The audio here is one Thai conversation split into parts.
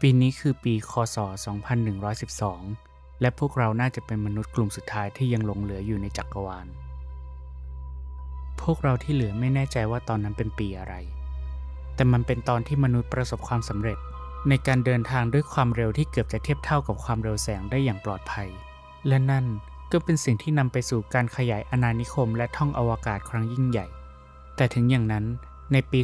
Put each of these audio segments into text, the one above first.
ปีนี้คือปีคศ 2112 และพวกเราน่าจะเป็นมนุษย์กลุ่มสุดท้ายที่ยังหลงเหลืออยู่ในจักรวาล พวกเราที่เหลือไม่แน่ใจว่าตอนนั้นเป็นปีอะไร แต่มันเป็นตอนที่มนุษย์ประสบความสำเร็จ ในการเดินทางด้วยความเร็วที่เกือบจะเทียบเท่ากับความเร็วแสงได้อย่างปลอดภัย และนั่นก็เป็นสิ่งที่นำไปสู่การขยายอาณานิคมและท่องอวกาศครั้งยิ่งใหญ่ แต่ถึงอย่างนั้นในปี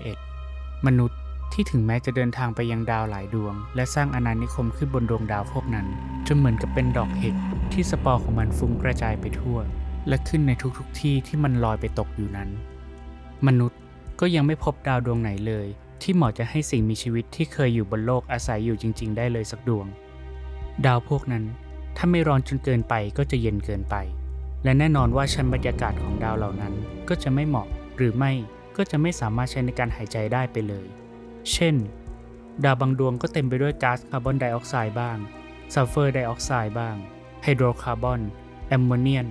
2101 มนุษย์ ที่ถึงแม้จะเดินทางไปยังดาวหลายดวง และสร้างอาณานิคมขึ้นบนดวงดาวพวกนั้น จนเหมือนกับเป็นดอกเห็ดที่สปอร์ของมันฟุ้งกระจายไปทั่ว และขึ้นในทุกๆทที่ที่มันลอยไปตกอยู่นั้น มนุษย์ก็ยังไม่พบดาวดวงไหนเลย ที่เหมาะจะให้สิ่งมีชีวิตที่เคยอยู่บนโลกอาศัยอยู่จริง ๆ ได้เลยสักดวง ดาวพวกนั้น ถ้าไม่ร้อนจนเกินไปก็จะเย็นเกินไป และแน่นอนว่าชั้นบรรยากาศของดาวเหล่านั้น ก็จะไม่เหมาะหรือไม่ก็จะไม่สามารถใช้ในการหายใจได้ไปเลย เช่น ดาวบางดวงก็เต็มไปด้วยก๊าซคาร์บอนไดออกไซด์บ้างซัลเฟอร์ไดออกไซด์บ้าง ไฮโดรคาร์บอน แอมโมเนียน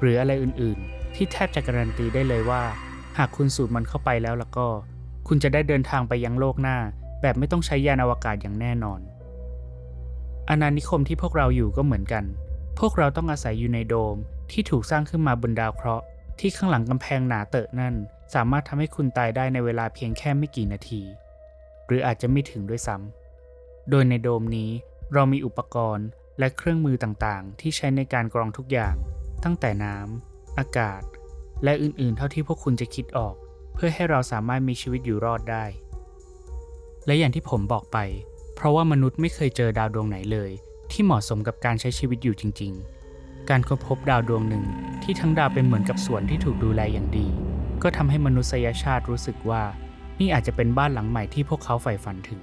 หรืออะไรอื่นๆ ที่แทบจะการันตีได้เลยว่า หากคุณสูดมันเข้าไปแล้วล้วก็ คุณจะได้เดินทางไปยังโลกหน้า แบบไม่ต้องใช้ยานอวกาศอย่างแน่นอนอาณานิคมที่พวกเราอยู่ก็เหมือนกัน พวกเราต้องอาศัยอยู่ในโดมที่ถูกสร้างขึ้นมาบนดาวเคราะห์ที่ข้างหลังกำแพงหนาเตอะนั่น สามารถทำให้คุณตายได้ในเวลาเพียงแค่ไม่กี่นาที หรืออาจจะไม่ถึงด้วยซ้ำ โดยในโดมนี้เรามีอุปกรณ์และเครื่องมือต่างๆ ที่ใช้ในการกรองทุกอย่าง ตั้งแต่น้ำ อากาศ และอื่นๆ เท่าที่พวกคุณจะคิดออก เพื่อให้เราสามารถมีชีวิตอยู่รอดได้ และอย่างที่ผมบอกไป เพราะว่ามนุษย์ไม่เคยเจอดาวดวงไหนเลย ที่เหมาะสมกับการใช้ชีวิตอยู่จริง ๆ การค้นพบดาวดวงหนึ่งที่ทั้งดาวเป็นเหมือนกับสวนที่ถูกดูแลอย่างดี ก็ทำให้มนุษยชาติรู้สึกว่า นี่อาจจะเป็นบ้านหลังใหม่ที่พวกเขาใฝ่ฝันถึง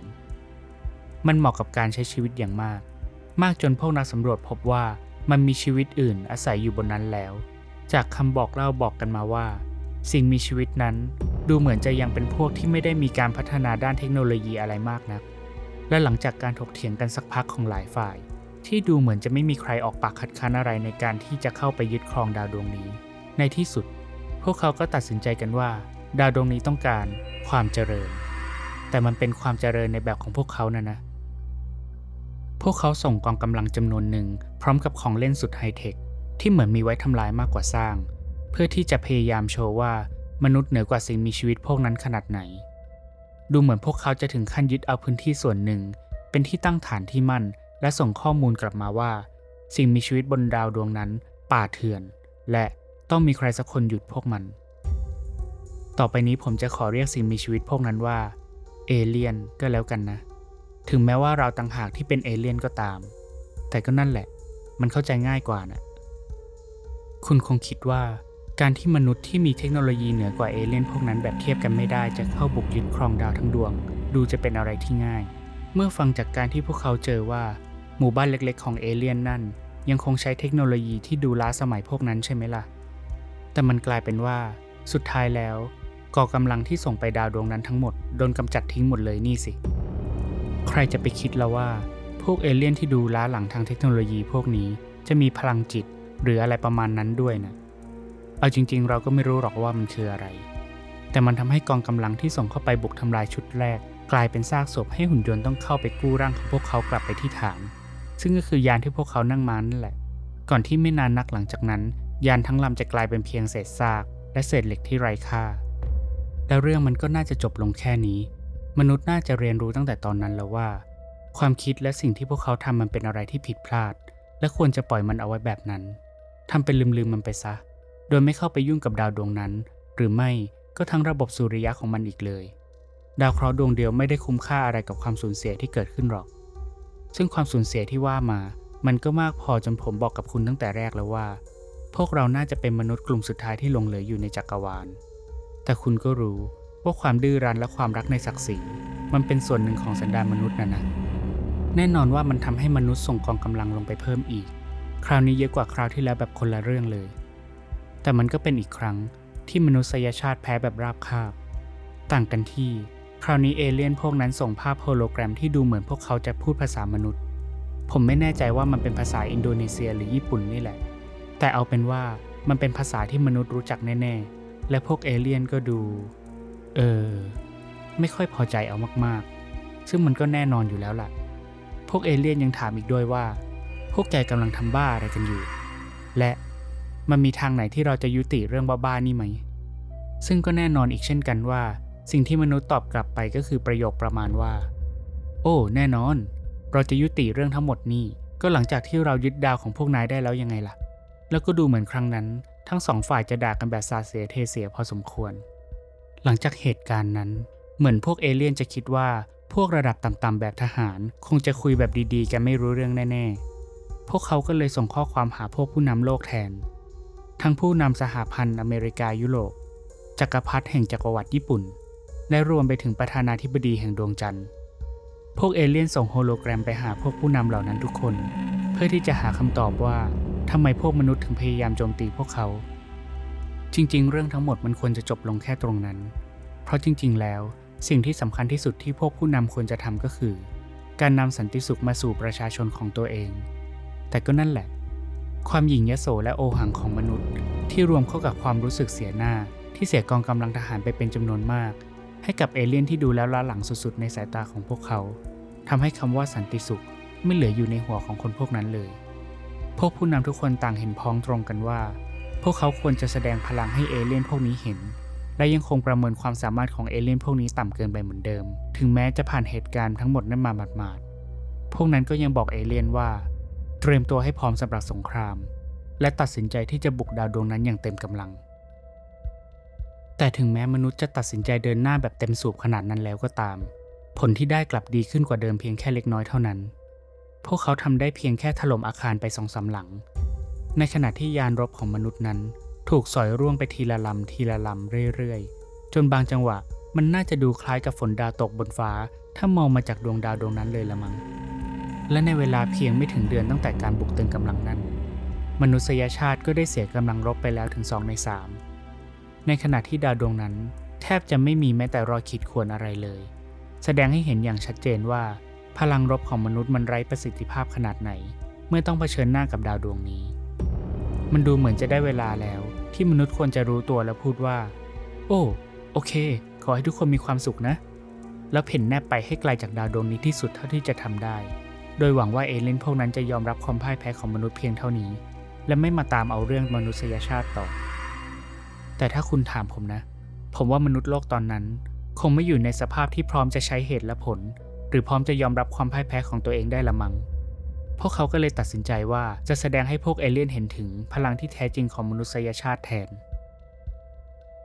มันเหมาะกับการใช้ชีวิตอย่างมาก มากจนพวกนักสำรวจพบว่ามันมีชีวิตอื่นอาศัยอยู่บนนั้นแล้ว จากคำบอกเล่าบอกกันมาว่า สิ่งมีชีวิตนั้นดูเหมือนจะยังเป็นพวกที่ไม่ได้มีการพัฒนาด้านเทคโนโลยีอะไรมากนัก และหลังจากการถกเถียงกันสักพักของหลายฝ่าย ที่ดูเหมือนจะไม่มีใครออกปากคัดค้านอะไรในการที่จะเข้าไปยึดครองดาวดวงนี้ ในที่สุด พวกเขาก็ตัดสินใจกันว่า ดาวดวงนี้ต้องการความเจริญ แต่มันเป็นความเจริญในแบบของพวกเขานะนะ พวกเขาส่งกองกำลังจำนวนหนึ่งพร้อมกับของเล่นสุดไฮเทคที่เหมือนมีไว้ทำลายมากกว่าสร้าง เพื่อที่จะพยายามโชว์ว่ามนุษย์เหนือกว่าสิ่งมีชีวิตพวกนั้นขนาดไหน ดูเหมือนพวกเขาจะถึงขั้นยึดเอาพื้นที่ส่วนหนึ่ง เป็นที่ตั้งฐานที่มั่น และส่งข้อมูลกลับมาว่า สิ่งมีชีวิตบนดาวดวงนั้น ป่าเถื่อน และต้องมีใครสักคนหยุดพวกมัน ต่อไปนี้ผมจะขอเรียกสิ่งมีชีวิตพวกนั้นว่าเอเลียนก็แล้วกันนะ ถึงแม้ว่าเราต่างหากที่เป็นเอเลียนก็ตาม แต่ก็นั่นแหละ มันเข้าใจง่ายกว่านะคุณคงคิดว่าการที่มนุษย์ที่มีเทคโนโลยีเหนือกว่าเอเลี่ยนพวกนั้นแบบเทียบกันไม่ได้จะเข้าบุกยึดครองดาวทั้งดวง ดูจะเป็นอะไรที่ง่าย เมื่อฟังจากการที่พวกเขาเจอว่า หมู่บ้านเล็กๆ ของเอเลี่ยนนั่น ยังคงใช้เทคโนโลยีที่ดูล้าสมัยพวกนั้นใช่ไหมล่ะ แต่มันกลายเป็นว่า สุดท้ายแล้ว กองกำลังที่ส่งไปดาวดวงนั้นทั้งหมดโดนกำจัดทิ้งหมดเลยนี่สิ ใครจะไปคิดแล้วว่า พวกเอเลี่ยนที่ดูล้าหลังทางเทคโนโลยีพวกนี้จะมีพลังจิตหรืออะไรประมาณนั้นด้วยนะ เอาจริง ๆ เราก็ไม่รู้หรอกว่ามันคืออะไร แต่มันทำให้กองกำลังที่ส่งเข้าไปบุกทำลายชุดแรก กลายเป็นซากศพให้หุ่นยนต์ต้องเข้าไปกู้ร่างของพวกเขากลับไปที่ฐาน ซึ่งก็คือยานที่พวกเขานั่งมานั่นแหละ ก่อนที่ไม่นานนักหลังจากนั้น ยานทั้งลำจะกลายเป็นเพียงเศษซาก และเศษเหล็กที่ไร้ค่า แล้วเรื่องมันก็น่าจะจบลงแค่นี้ มนุษย์น่าจะเรียนรู้ตั้งแต่ตอนนั้นแล้วว่า ความคิดและสิ่งที่พวกเขาทำมันเป็นอะไรที่ผิดพลาด และควรจะปล่อยมันเอาไว้แบบนั้นทำเป็นลืมๆมันไปซะ โดยไม่เข้าไปยุ่งกับดาวดวงนั้น หรือไม่ก็ทั้งระบบสุริยะของมันอีกเลย ดาวเคราะห์ดวงเดียวไม่ได้คุ้มค่าอะไรกับความสูญเสียที่เกิดขึ้นหรอก ซึ่งความสูญเสียที่ว่ามา มันก็มากพอจนผมบอกกับคุณตั้งแต่แรกแล้วว่า พวกเราน่าจะเป็นมนุษย์กลุ่มสุดท้ายที่ลงเหลืออยู่ในจักรวาล แต่คุณก็รู้ว่าความดื้อรั้นและความรักในศักดิ์ศรีมันเป็นส่วนหนึ่งของสันดานมนุษย์นะนะแน่นอนว่ามันทำให้มนุษย์ส่งกองกำลังลงไปเพิ่มอีก คราวนี้เยอะกว่าคราวที่แล้วแบบคนละเรื่องเลย แต่มันก็เป็นอีกครั้งที่มนุษยชาติแพ้แบบราบคาบ ต่างกันที่ คราวนี้เอเลี่ยนพวกนั้นส่งภาพโฮโลแกรมที่ดูเหมือนพวกเขาจะพูดภาษามนุษย์ ผมไม่แน่ใจว่ามันเป็นภาษาอินโดนีเซียหรือญี่ปุ่นนี่แหละ แต่เอาเป็นว่ามันเป็นภาษาที่มนุษย์รู้จักแน่ๆ และพวกเอเลี่ยนก็ดู เออ ไม่ค่อยพอใจเอามากๆ ซึ่งมันก็แน่นอนอยู่แล้วล่ะ พวกเอเลี่ยนยังถามอีกด้วยว่า พวกแกกำลังทำบ้าอะไรกันอยู่ และมันมีทางไหนที่เราจะยุติเรื่องบ้าๆนี่ไหม ซึ่งก็แน่นอนอีกเช่นกันว่า สิ่งที่มนุษย์ตอบกลับไปก็คือประโยคประมาณว่า โอ้ แน่นอน เราจะยุติเรื่องทั้งหมดนี่ก็หลังจากที่เรายึดดาวของพวกนายได้แล้วยังไงล่ะ แล้วก็ดูเหมือนครั้งนั้น ทั้งสองฝ่ายจะด่ากันแบบสาเสียเทเสียพอสมควร หลังจากเหตุการณ์นั้น เหมือนพวกเอเลี่ยนจะคิดว่าพวกระดับต่ำๆแบบทหาร คงจะคุยแบบดีๆ กันไม่รู้เรื่องแน่ๆ พวกเขาก็เลยส่งข้อความหาพวกผู้นำโลกแทน ทั้งผู้นำสหพันธ์อเมริกายุโรป จักรพรรดิแห่งจักรวรรดิญี่ปุ่น และรวมไปถึงประธานาธิบดีแห่งดวงจันทร์ พวกเอเลี่ยนส่งโฮโลแกรมไปหาพวกผู้นำเหล่านั้นทุกคน เพื่อที่จะหาคำตอบว่า ทำไมพวกมนุษย์ถึงพยายามโจมตีพวกเขา จริง ๆ เรื่องทั้งหมดมันควรจะจบลงแค่ตรงนั้น เพราะจริง ๆ แล้ว สิ่งที่สำคัญที่สุดที่พวกผู้นำควรจะทำก็คือ การนำสันติสุขมาสู่ประชาชนของตัวเอง แต่ก็นั่นแหละ ความหยิ่งยโสและโอหังของมนุษย์ ที่รวมเข้ากับความรู้สึกเสียหน้า ที่เสียกองกำลังทหารไปเป็นจำนวนมาก ให้กับเอเลี่ยนที่ดูแล้วล้าหลังสุดๆในสายตาของพวกเขาทำให้คำว่าสันติสุขไม่เหลืออยู่ในหัวของคนพวกนั้นเลย พวกผู้นำทุกคนต่างเห็นพ้องตรงกันว่า พวกเขาควรจะแสดงพลังให้เอเลี่ยนพวกนี้เห็น และยังคงประเมินความสามารถของเอเลี่ยนพวกนี้ต่ำเกินไปเหมือนเดิม ถึงแม้จะผ่านเหตุการณ์ทั้งหมดนั้นมาหมาดๆพวกนั้นก็ยังบอกเอเลี่ยนว่า เตรียมตัวให้พร้อมสำหรับสงคราม และตัดสินใจที่จะบุกดาวดวงนั้นอย่างเต็มกำลัง แต่ถึงแม้มนุษย์จะตัดสินใจเดินหน้าแบบเต็มสูบขนาดนั้นแล้วก็ตาม ผลที่ได้กลับดีขึ้นกว่าเดิมเพียงแค่เล็กน้อยเท่านั้น พวกเขาทำได้เพียงแค่ถล่มอาคารไปสองสาหลัง ในขณะที่ยานรบของมนุษย์นั้น ถูกสอยร่วงไปทีละลำทีละลำเรื่อยๆ จนบางจังหวะมันน่าจะดูคล้ายกับฝนดาวตกบนฟ้า ถ้ามองมาจากดวงดาวดวงนั้นเลยละมัง้งและในเวลาเพียงไม่ถึงเดือนตั้งแต่การบุกตึงกำลังนั้น มนุษยชาติก็ได้เสียกำลังรบไปแล้วถึง2ใน3ในขณะที่ดาวดวงนั้น แทบจะไม่มีแม้แต่รอยขีดข่วนอะไรเลย แสดงให้เห็นอย่างชัดเจนว่า พลังรบของมนุษย์มันไร้ประสิทธิภาพขนาดไหน เมื่อต้องเผชิญหน้ากับดาวดวงนี้ มันดูเหมือนจะได้เวลาแล้ว ที่มนุษย์ควรจะรู้ตัวและพูดว่า โอ้ โอเค ขอให้ทุกคนมีความสุขนะ แล้วเพ่นแนบไปให้ไกลจากดาวดวงนี้ที่สุดเท่าที่จะทำได้ โดยหวังว่าเอเลนพวกนั้นจะยอมรับความพ่ายแพ้ของมนุษย์เพียงเท่านี้ และไม่มาตามเอาเรื่องมนุษยชาติต่อ แต่ถ้าคุณถามผมนะ ผมว่ามนุษย์โลกตอนนั้น คงไม่อยู่ในสภาพที่พร้อมจะใช้เหตุและผล หรือพร้อมจะยอมรับความพ่ายแพ้ของตัวเองได้ละมัง้งพวกเขาก็เลยตัดสินใจว่าจะแสดงให้พวกเอเลี่ยนเห็นถึงพลังที่แท้จริงของมนุษยชาติแทน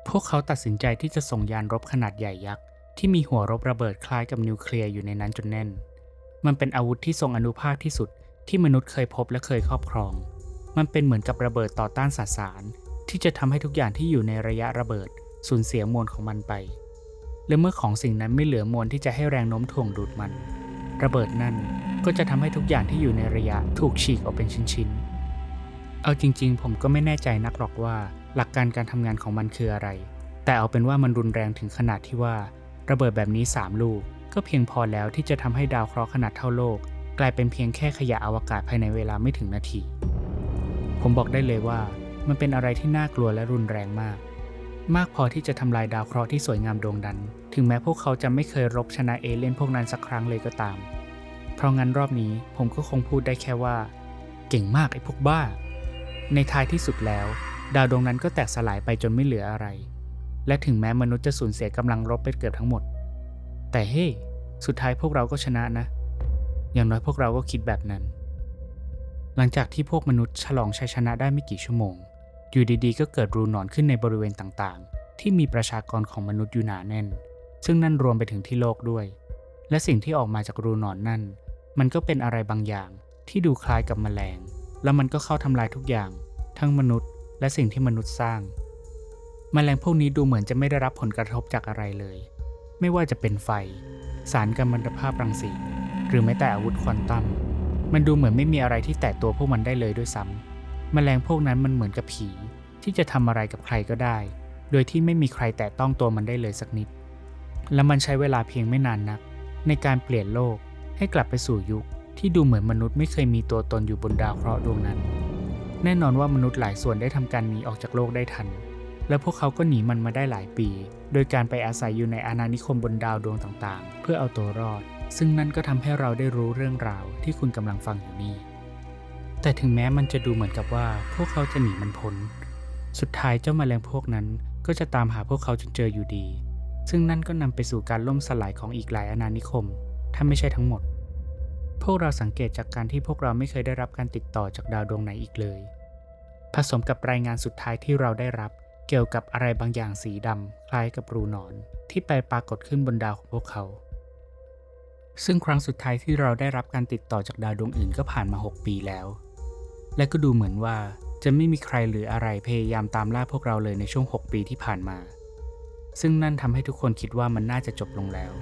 พวกเขาตัดสินใจที่จะส่งยานรบขนาดใหญ่ยักษ์ที่มีหัวรบระเบิดคล้ายกับนิวเคลียร์อยู่ในนั้นจนแน่น มันเป็นอาวุธที่ทรงอนุภาคที่สุดที่มนุษย์เคยพบและเคยครอบครอง มันเป็นเหมือนกับระเบิดต่อต้านสสาร ที่จะทำให้ทุกอย่างที่อยู่ในระยะระเบิดสูญเสียมวลของมันไป และเมื่อของสิ่งนั้นไม่เหลือมวลที่จะให้แรงโน้มถ่วงดูดมัน ระเบิดนั่นก็จะทำให้ทุกอย่างที่อยู่ในระยะถูกฉีกออกเป็นชิ้นๆ เอาจริง ๆ ผมก็ไม่แน่ใจนักหรอกว่า หลักการการทำงานของมันคืออะไร แต่เอาเป็นว่ามันรุนแรงถึงขนาดที่ว่า ระเบิดแบบนี้ 3 ลูก ก็เพียงพอแล้วที่จะทำให้ดาวเคราะห์ขนาดเท่าโลก กลายเป็นเพียงแค่ขยะอวกาศภายในเวลาไม่ถึงนาที ผมบอกได้เลยว่า มันเป็นอะไรที่น่ากลัวและรุนแรงมาก มากพอที่จะทำลายดาวเคราะห์ที่สวยงามดวงนั้น ถึงแม้พวกเขาจะไม่เคยรบชนะเอเลี่ยนพวกนั้นสักครั้งเลยก็ตาม เพราะงั้นรอบนี้ผมก็คงพูดได้แค่ว่า เก่งมากไอ้พวกบ้า ในท้ายที่สุดแล้ว ดาวดวงนั้นก็แตกสลายไปจนไม่เหลืออะไร และถึงแม้มนุษย์จะสูญเสียกำลังรบไปเกือบทั้งหมด แต่เฮ้ hey, สุดท้ายพวกเราก็ชนะนะ อย่างน้อยพวกเราก็คิดแบบนั้น หลังจากที่พวกมนุษย์ฉลองชัยชนะได้ไม่กี่ชั่วโมง อยู่ดีๆ ก็เกิดรูนอนขึ้นในบริเวณต่างๆ ที่มีประชากรของมนุษย์อยู่หนาแน่น ซึ่งนั่นรวมไปถึงที่โลกด้วย และสิ่งที่ออกมาจากรูหนอนนั่น มันก็เป็นอะไรบางอย่างที่ดูคล้ายกับแมลง แล้วมันก็เข้าทำลายทุกอย่าง ทั้งมนุษย์และสิ่งที่มนุษย์สร้าง แมลงพวกนี้ดูเหมือนจะไม่ได้รับผลกระทบจากอะไรเลย ไม่ว่าจะเป็นไฟ สารกัมมันตภาพรังสี หรือแม้แต่อาวุธควอนตัม มันดูเหมือนไม่มีอะไรที่แตะตัวพวกมันได้เลยด้วยซ้ำแมลงพวกนั้นมันเหมือนกับผีที่จะทำอะไรกับใครก็ได้ โดยที่ไม่มีใครแตะต้องตัวมันได้เลยสักนิด และมันใช้เวลาเพียงไม่นานนัก ในการเปลี่ยนโลกให้กลับไปสู่ยุคที่ดูเหมือนมนุษย์ไม่เคยมีตัวตนอยู่บนดาวเคราะห์ดวงนั้น แน่นอนว่ามนุษย์หลายส่วนได้ทำการหนีออกจากโลกได้ทัน และพวกเขาก็หนีมันมาได้หลายปี โดยการไปอาศัยอยู่ในอาณานิคมบนดาวดวงต่างๆ เพื่อเอาตัวรอด ซึ่งนั่นก็ทำให้เราได้รู้เรื่องราวที่คุณกำลังฟังอยู่นี่แต่ถึงแม้มันจะดูเหมือนกับว่า พวกเขาจะหนีมันพ้น สุดท้ายเจ้าแมลงพวกนั้นก็จะตามหาพวกเขาจนเจออยู่ดี ซึ่งนั่นก็นำไปสู่การล่มสลายของอีกหลายอาณานิคม ถ้าไม่ใช่ทั้งหมด พวกเราสังเกตจากการที่พวกเราไม่เคยได้รับการติดต่อจากดาวดวงไหนอีกเลย ผสมกับรายงานสุดท้ายที่เราได้รับ เกี่ยวกับอะไรบางอย่างสีดำคล้ายกับรูนอน ที่ไปปรากฏขึ้นบนดาวของพวกเขา ซึ่งครั้งสุดท้ายที่เราได้รับการติดต่อจากดาวดวงอื่นก็ผ่านมา 6 ปีแล้ว และก็ดูเหมือนว่าจะไม่มีใครหรืออะไรพยายามตามล่าพวกเราเลยในช่วง 6 ปีที่ผ่านมา ซึ่งนั่นทำให้ทุกคนคิดว่ามันน่าจะจบลงแล้ว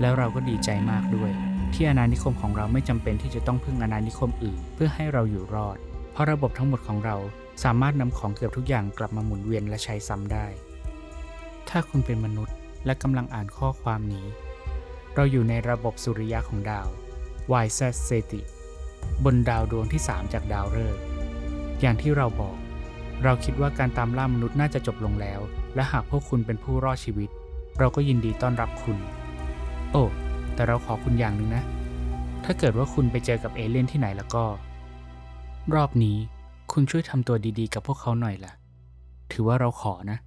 แล้วเราก็ดีใจมากด้วย ที่อาณานิคมของเราไม่จำเป็นที่จะต้องพึ่งอาณานิคมอื่น เพื่อให้เราอยู่รอด เพราะระบบทั้งหมดของเราสามารถนำของเกือบทุกอย่างกลับมาหมุนเวียนและใช้ซ้ำได้ ถ้าคุณเป็นมนุษย์และกำลังอ่านข้อความนี้ เราอยู่ในระบบสุริยะของดาว y z c t บนดาวดวงที่ 3 จากดาวฤกษ์อย่างที่เราบอก เราคิดว่าการตามล่ามนุษย์น่าจะจบลงแล้ว และหากพวกคุณเป็นผู้รอดชีวิต เราก็ยินดีต้อนรับคุณ โอ้ แต่เราขอคุณอย่างหนึ่งนะ ถ้าเกิดว่าคุณไปเจอกับเอเลี่ยนที่ไหนแล้วก็ รอบนี้คุณช่วยทำตัวดีๆ กับพวกเขาหน่อยล่ะ ถือว่าเราขอนะ